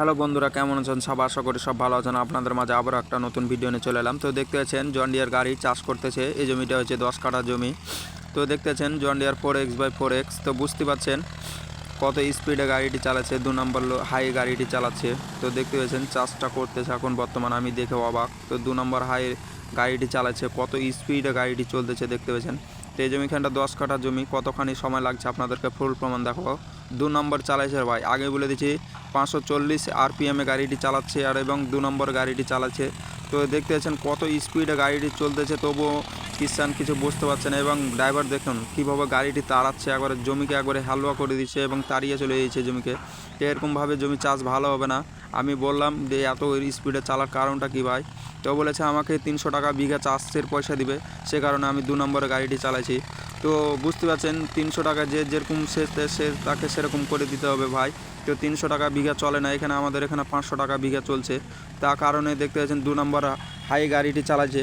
Hello বন্ধুরা, কেমন আছেন? সব আশা করি সব ভালো আছেন। আপনাদের মাঝে আবারও একটা নতুন ভিডিও নিয়ে চলে এলাম। তো দেখতে পাচ্ছেন জন্ডিয়ার গাড়ি চাষ করতেছে। এই জমিটা হচ্ছে দশ কাঠা জমি। তো দেখতে পাচ্ছেন John Deere four x by four x তো বুঝতে পারছেন কত স্পিডে গাড়িটি চালাচ্ছে, দু নম্বর হাই গাড়িটি চালাচ্ছে। তো দেখতে পাচ্ছেন, চাষটা করতেছে এখন বর্তমান, আমি দেখে অবাক। তো দু নম্বর হাই গাড়িটি চালাচ্ছে, কত স্পিডে গাড়িটি চলতেছে দেখতে পেয়েছেন তো এই জমিখানটা দশ কাঠা জমি, কতখানি সময় লাগছে আপনাদেরকে ফুল প্রমাণ দেখাবো। দু নম্বর চালাইছে ভাই, আগে বলে দিচ্ছি পাঁচশো চল্লিশ আরপিএমে গাড়িটি চালাচ্ছে আর এবং দু নম্বর গাড়িটি চালাচ্ছে। তো দেখতে পাচ্ছেন কত স্পিডে গাড়িটি চলতেছে, তবুও কিষান কিছু বুঝতে পারছে না এবং ড্রাইভার দেখুন কীভাবে গাড়িটি তাড়াচ্ছে, একবারে জমিকে একবারে হালুয়া করে দিচ্ছে এবং তাড়িয়ে চলে যাচ্ছে জমিকে। এরকমভাবে জমি চাষ ভালো হবে না। আমি বললাম যে এত স্পিডে চালার কারণটা কী ভাই? তো বলেছে আমাকে তিনশো টাকা বিঘা চাষের পয়সা দিবে, সে কারণে আমি দু নম্বরে গাড়িটি চালাইছি। তো বুঝতে পারছেন, তিনশো টাকা যে যেরকম সে সে তাকে সেরকম করে দিতে হবে ভাই। তো তিনশো টাকা বিঘা চলে না, এখানে আমাদের এখানে পাঁচশো টাকা বিঘা চলছে। তার কারণে দেখতে পাচ্ছেন দু নম্বর হাই গাড়িটি চালাচ্ছে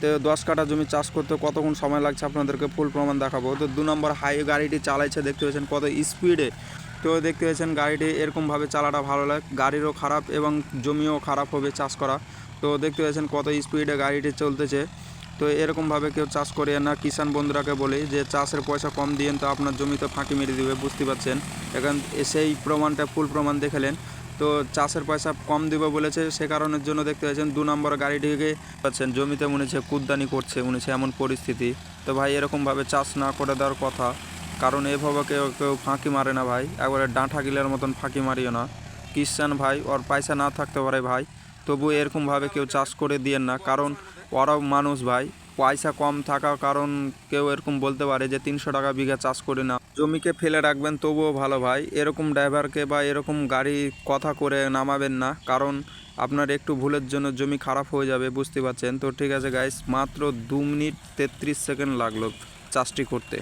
তো দশ কাঠা জমি চাষ করতে কতক্ষণ সময় লাগছে আপনাদেরকে ফুল প্রমাণ দেখাবো। তো দু নম্বর হাই গাড়িটি চালাইছে, দেখতে পাচ্ছেন কত স্পিডে তো দেখতে পাচ্ছেন গাড়িটি এরকমভাবে চালাটা ভালো লাগে। গাড়িরও খারাপ এবং জমিও খারাপ হবে চাষ করা। তো দেখতে পাচ্ছেন কত স্পিডে গাড়িটি চলতেছে। তো এরকমভাবে কেউ চাষ করে না কিষান বন্ধুরাকে বলি যে চাষের পয়সা কম দিয়েন তো আপনার জমিতে ফাঁকি মেরে দিবে, বুঝতে পারছেন? এখন সেই প্রমাণটা, ফুল প্রমাণ দেখালেন তো চাষের পয়সা কম দিবে বলেছে, সে কারণের জন্য দেখতে পাচ্ছেন দু নম্বর গাড়িটিকে পাচ্ছেন, জমিতে মনে হচ্ছে কুদ্দানি করছে মনে হচ্ছে এমন পরিস্থিতি। তো ভাই, এরকমভাবে চাষ না করে দেওয়ার কথা। কারণ এভাবে কেউ কেউ ফাঁকি মারে না ভাই। একবারে ডাঁটা গিলার মতন ফাঁকি মারিও না। কিষান ভাই, ওর পয়সা না থাকতে পারে ভাই। তবু এরকমভাবে কেউ চাষ করে দিয়েন না। কারণ ওরাও মানুষ ভাই। পয়সা কম থাকার কারণ কেউ এরকম বলতে পারে যে, তিনশো টাকা বিঘা চাষ করে না জমিকে ফেলে রাখবেন তবুও ভালো ভাই। এরকম ড্রাইভারকে বা এরকম গাড়ি কথা করে নামাবেন না। কারণ আপনার একটু ভুলের জন্য জমি খারাপ হয়ে যাবে, বুঝতে পারছেন? তো ঠিক আছে গাইস মাত্র দু মিনিট তেত্রিশ সেকেন্ড লাগল চাষটি করতে।